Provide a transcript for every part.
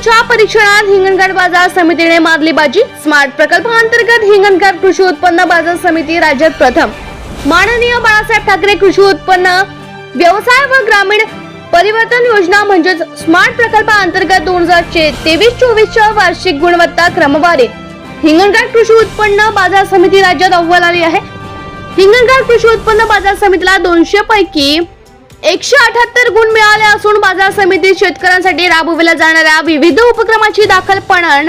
यंदाच्या परीक्षणात हिंगणघाट बाजार समितीने मारली बाजी. स्मार्ट प्रकल्पांतर्गत हिंगणघाट कृषी उत्पन्न बाजार समिती राज्यात प्रथम. माननीय बाळासाहेब ठाकरे कृषी उत्पन्न व्यवसाय व ग्रामीण परिवर्तन योजना म्हणजेच स्मार्ट प्रकल्पाअंतर्गत दोन हजार तेवीस चोवीसच्या वार्षिक गुणवत्ता क्रमवारीत हिंगणघाट कृषी उत्पन्न बाजार समिती राज्यात अव्वल आली आहे. हिंगणघाट कृषी उत्पन्न बाजार समितीला दोनशे पैकी एकशे अठ्याहत्तर गुण मिळाले असून बाजार समितीत शेतकऱ्यांसाठी राबविल्या जाणाऱ्या विविध उपक्रमाची दाखल पणन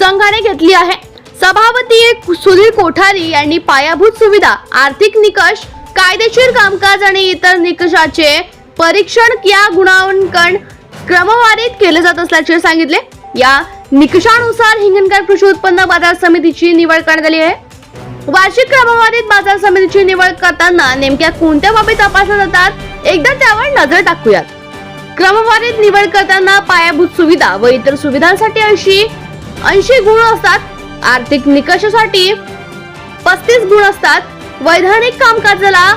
संघाने घेतली आहे. सभापती सुधीर कोठारी यांनी पायाभूत सुविधा आर्थिक निकष कायदेशीर कामकाज आणि इतर निकषाचे परीक्षण या गुणांकन क्रमवारीत केले जात असल्याचे सांगितले. या निकषानुसार हिंगणघाट कृषी उत्पन्न बाजार समितीची निवड करण्यात आली आहे. वार्षिक क्रमवारीत बाजार समितीची निवड करताना नेमक्या कोणत्या बाबी तपासल्या जातात? एकदा त्यावर नजर टाकूयात. क्रमवारीत निवड करताना पायाभूत सुविधा व इतर सुविधांसाठी ऐंशी ऐंशी गुण असतात. आर्थिक निकषासाठी पस्तीस गुण असतात. वैधानिक कामकाजाला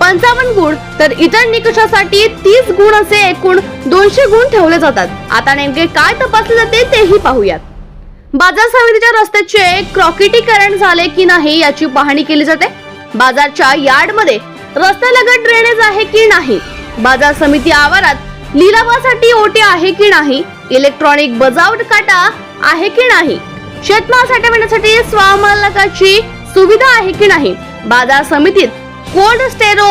पंचावन्न गुण तर इतर निकषासाठी तीस गुण असे एकूण दोनशे गुण ठेवले जातात. आता नेमके काय तपासले जाते तेही पाहूयात. बाजार समितीच्या रस्त्याचे क्रॉकेटीकरण झाले की नाही याची पाहणी केली जाते. बाजारच्या यार्डमध्ये रस्त्यालगत ड्रेनेज आहे की नाही? बाजार समिती आवारात लिलावासाठी ओटे आहे की नाही? इलेक्ट्रॉनिक बजावट काटा आहे की नाही? शेतमाल साठवण्यासाठी स्वामालकाची सुविधा आहे की नाही? बाजार समितीत कोल्ड स्टेरो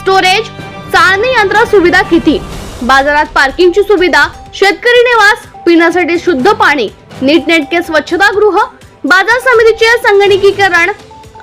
स्टोरेज चाळणी यंत्र सुविधा किती? बाजारात पार्किंगची सुविधा शेतकरी निवास पिण्यासाठी शुद्ध पाणी नीटनेटके स्वच्छतागृह बाजार समितीचे संगणकीकरण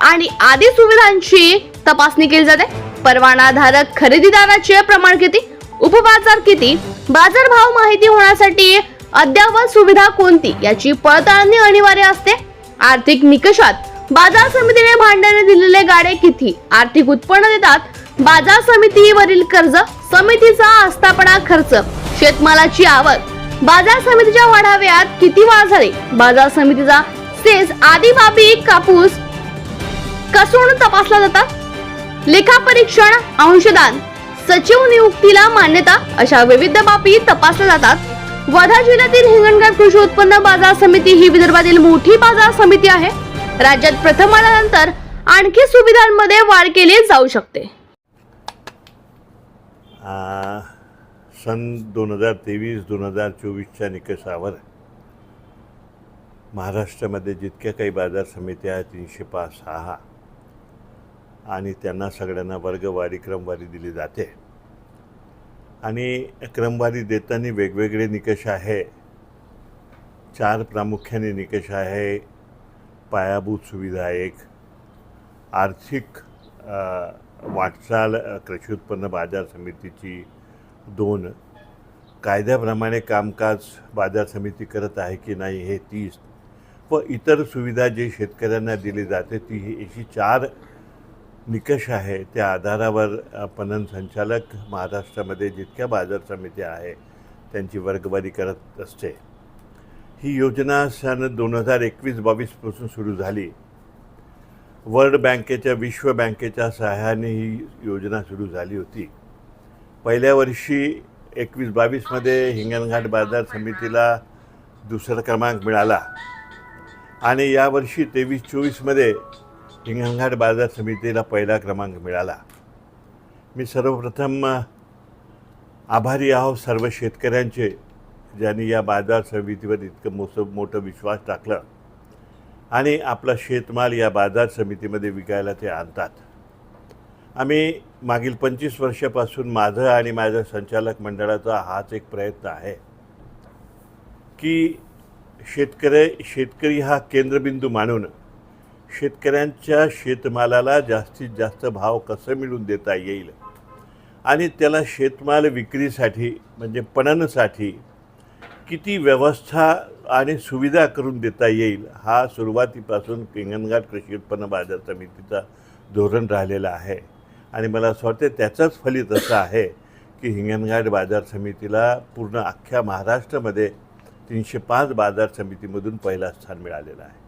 आणि आदी सुविधांची तपासणी केली जाते. परवानाधारक खरेदीदाराचे प्रमाण किती उपबाजार किती बाजारभाव माहिती होण्यासाठी अद्ययावत सुविधा कोणती याची पडताळणी अनिवार्य असते. आर्थिक निकषात बाजार समितीने भांडयाने दिलेले गाडे किती आर्थिक उत्पन्न देतात. बाजार समितीवरील कर्ज समितीचा आस्थापना खर्च शेतमालाची आवक. बाजार समितीच्या वाढाव्यात किती वाढ झाली बाजार समितीचा सेस आदी बाबी कापूस कसून तपासला जातात लेखापरीक्षण अंशदान सचिव नियुक्तीला मान्यता अशा विविध बाबी तपासल्या जातात. वर्धा जिल्ह्यातील हिंगणघाट कृषी उत्पन्न बाजार समिती ही विदर्भातील मोठी बाजार समिती आहे. राज्यात प्रथम आल्यानंतर आणखी सुविधांमध्ये वाढ केली जाऊ शकते. सन दोन हजार तेवीस दोन हजार चोवीसच्या निकषावर महाराष्ट्रामध्ये जितक्या काही बाजार समित्या आहेत तीनशे पाच सहा आणि त्यांना सगळ्यांना वर्गवारी क्रमवारी दिली जाते. आणि क्रमवारी देताना वेगवेगळे निकष आहे. चार प्रामुख्याने निकष आहे. पायाभूत सुविधा एक. आर्थिक वाटचाल कृषी उत्पन्न बाजार समितीची दोन. कायद्याप्रमाणे कामकाज बाजार समिती करत आहे की नाही हे तीस. व इतर सुविधा जे शेतकऱ्यांना दिली जाते ती ही अशी चार निकष आहे त्या आधारावर पणन संचालक महाराष्ट्रामध्ये जितक्या बाजार समित्या आहे त्यांची वर्गवारी करत असते. ही योजना सन दोन हजार एकवीस बावीसपासून सुरू झाली. वर्ल्ड बँकेच्या विश्व बँकेच्या सहाय्याने ही योजना सुरू झाली होती. पहिल्या वर्षी एकवीस बावीसमध्ये हिंगणघाट बाजार समितीला दुसरा क्रमांक मिळाला. आणि यावर्षी तेवीस चोवीसमध्ये हिंगणघाट बाजार समितीला पहिला क्रमांक मिळाला. मी सर्वप्रथम आभारी आहो सर्व शेतकऱ्यांचे ज्यांनी या बाजार समितीवर इतकं मोठं मोठं विश्वास टाकलं आणि आपला शेतमाल या बाजार समितीमध्ये विकायला ते आणतात. आम्ही मागील पंचवीस वर्षापासून माझं आणि माझ्या संचालक मंडळाचा हाच एक प्रयत्न आहे की शेतकरी शेतकरी हा केंद्रबिंदू मानून शेतकऱ्यांच्या शेतमालाला जास्तीत जास्त भाव कसं मिळवून देता येईल? आणि त्याला शेतमाल विक्रीसाठी म्हणजे पणनसाठी किती व्यवस्था आणि सुविधा करून देता येईल? हा सुरुवातीपासून हिंगणघाट कृषी उत्पन्न बाजार समितीचा धोरण राहिलेला आहे. आणि मला असं वाटते त्याचंच फलित असं आहे की हिंगणघाट बाजार समितीला पूर्ण अख्ख्या महाराष्ट्रामध्ये तीनशे पाच बाजार समितीमधून पहिला स्थान मिळालेलं आहे.